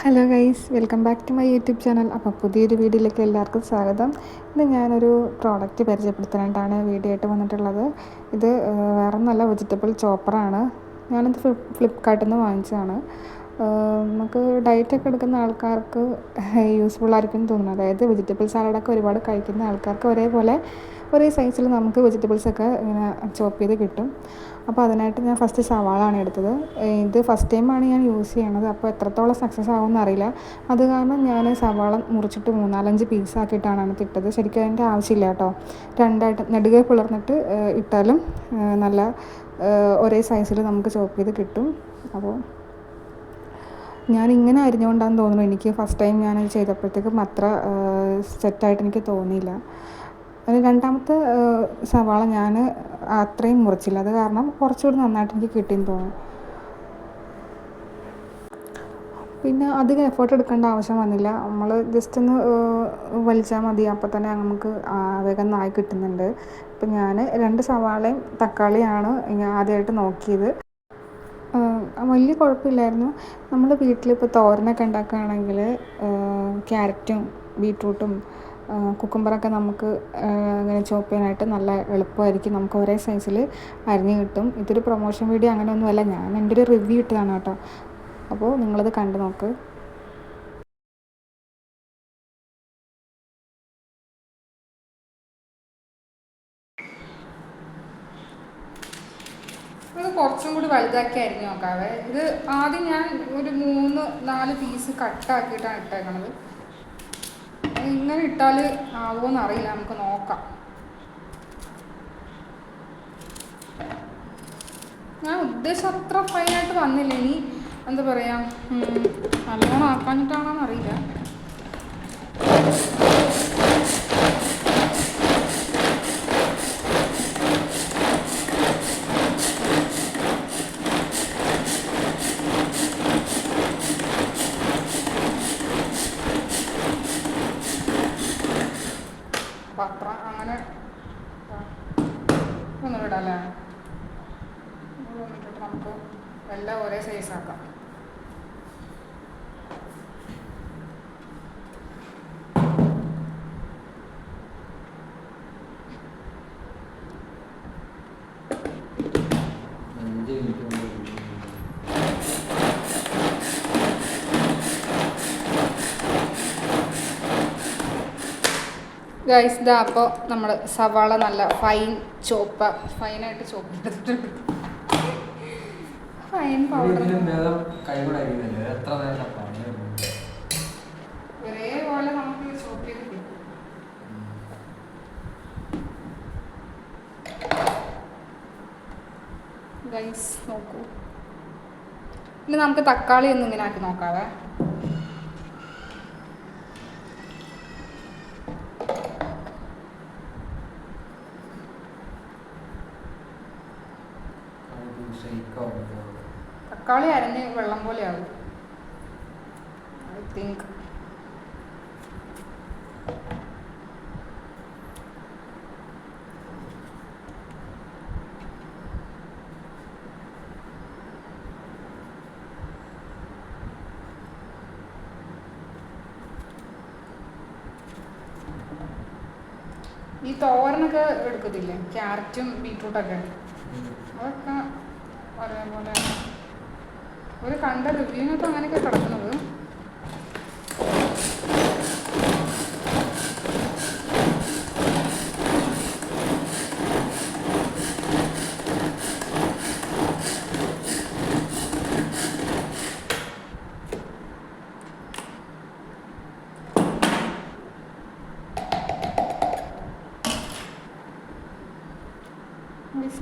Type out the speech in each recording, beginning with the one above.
Hello guys welcome back to my YouTube channel അപ്പോൾ പുതിയൊരു വീഡിയോയിലേക്ക് എല്ലാവർക്കും സ്വാഗതം. ഇത് ഞാനൊരു പ്രോഡക്റ്റ് പരിചയപ്പെടുത്താനായിട്ടാണ് വീഡിയോ ആയിട്ട് വന്നിട്ടുള്ളത്. ഇത് വേറെ നല്ല വെജിറ്റബിൾ ചോപ്പറാണ് ഞാനിത് ഫ്ലിപ്കാർട്ടിൽ നിന്ന് വാങ്ങിച്ചതാണ്. നമുക്ക് ഡയറ്റൊക്കെ എടുക്കുന്ന ആൾക്കാർക്ക് യൂസ്ഫുൾ ആയിരിക്കും തോന്നുന്നു. അതായത് വെജിറ്റബിൾ സാലഡൊക്കെ ഒരുപാട് കഴിക്കുന്ന ആൾക്കാർക്ക് ഒരേപോലെ ഒരേ സൈസിൽ നമുക്ക് വെജിറ്റബിൾസൊക്കെ ഇങ്ങനെ ചോപ്പ് ചെയ്ത് കിട്ടും. അപ്പോൾ അതിനായിട്ട് ഞാൻ ഫസ്റ്റ് സവാളാണ് എടുത്തത്. ഇത് ഫസ്റ്റ് ടൈമാണ് ഞാൻ യൂസ് ചെയ്യണത്. അപ്പോൾ എത്രത്തോളം സക്സസ് ആകുമെന്ന് അറിയില്ല. അത് കാരണം ഞാൻ സവാള മുറിച്ചിട്ട് മൂന്നാലഞ്ച് പീസാക്കിയിട്ടാണ് അതിനകത്ത് ഇട്ടത്. ശരിക്കും അതിന്റെ ആവശ്യമില്ല കേട്ടോ. രണ്ടായിട്ട് നെടുകെ പിളർന്നിട്ട് ഇട്ടാലും നല്ല ഒരേ സൈസിൽ നമുക്ക് ചോപ്പ് ചെയ്ത് കിട്ടും. അപ്പോൾ ഞാൻ ഇങ്ങനെ അരിഞ്ഞുകൊണ്ടാന്ന് തോന്നുന്നു. എനിക്ക് ഫസ്റ്റ് ടൈം ഞാൻ ചെയ്തപ്പോഴത്തേക്കും അത്ര സെറ്റായിട്ട് എനിക്ക് തോന്നിയില്ല. രണ്ടാമത്തെ സവാള ഞാൻ അത്രയും മുറിച്ചില്ല. അത് കാരണം കുറച്ചുകൂടി നന്നായിട്ട് എനിക്ക് കിട്ടിയെന്ന് തോന്നുന്നു. പിന്നെ അധികം എഫേർട്ട് എടുക്കേണ്ട ആവശ്യം വന്നില്ല. നമ്മൾ ജസ്റ്റ് ഒന്ന് വലിച്ചാൽ മതി. അപ്പോൾ തന്നെ നമുക്ക് വേഗം നായി കിട്ടുന്നുണ്ട്. ഇപ്പം ഞാൻ രണ്ട് സവാളയും തക്കാളിയാണ് ആദ്യമായിട്ട് നോക്കിയത്. വലിയ കുഴപ്പമില്ലായിരുന്നു. നമ്മൾ വീട്ടിലിപ്പോൾ തോരനൊക്കെ ഉണ്ടാക്കുകയാണെങ്കിൽ ക്യാരറ്റും ബീട്രൂട്ടും കുക്കുംബറൊക്കെ നമുക്ക് ഇങ്ങനെ ചോപ്പ് ചെയ്യാനായിട്ട് നല്ല എളുപ്പമായിരിക്കും. നമുക്ക് ഒരേ സൈസിൽ അരിഞ്ഞ് കിട്ടും. ഇതൊരു പ്രൊമോഷൻ വീഡിയോ അങ്ങനെയൊന്നുമല്ല. ഞാൻ എന്റെ ഒരു റിവ്യൂ ഇട്ടതാണ് കേട്ടോ. അപ്പോൾ നിങ്ങളത് കണ്ടു നോക്ക്. ഇത് കുറച്ചും കൂടി വലുതാക്കി അരിഞ്ഞ് നോക്കാവേ. ഇത് ആദ്യം ഞാൻ ഒരു മൂന്ന് നാല് പീസ് കട്ടാക്കിയിട്ടാണ് ഇട്ടേക്കണത്. ഇങ്ങനെ ഇട്ടാൽ ആവുമോയെന്ന് അറിയില്ല. നമുക്ക് നോക്കാം. ഞാൻ ഉദ്ദേശം അത്ര ഫൈനായിട്ട് വന്നില്ല. ഇനി എന്താ പറയുക നല്ലോണം ആക്കാഞ്ഞിട്ടാണോന്ന് അറിയില്ല. ഒന്നും ഇടല്ലേ ഇട്ടിട്ട് നമുക്ക് എല്ലാം ഒരേ സൈസ് ആക്കാം ഗൈസ് ഇതാ അപ്പോൾ നമ്മൾ സവാള നല്ല ഫൈൻ ചോപ്പ ഫൈനായിട്ട് ചോപ്പ് ഫൈൻ പൗഡർ ഒരേപോലെ നമുക്ക് ചോപ്പ് ചെയ്ത് കിട്ടും. ഗൈസ് നോക്കൂ. ഇനി നമുക്ക് തക്കാളി ഒന്നും ഇങ്ങനെ ആക്കി നോക്കാവേ. തക്കാളി അരഞ്ഞ് വെള്ളം പോലെ ആവും ഐ തിങ്ക് ഈ തോരനൊക്കെ എടുക്കത്തില്ലേ? ക്യാരറ്റും ബീട്രൂട്ടൊക്കെ അതൊക്കെ ഒരു കണ്ട റിവ്യൂവിനൊക്കെ അങ്ങനെയൊക്കെ കിടക്കുന്നത്.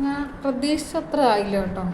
ഞാൻ പ്രതീക്ഷിച്ചത്ര ആയില്ല കേട്ടോ.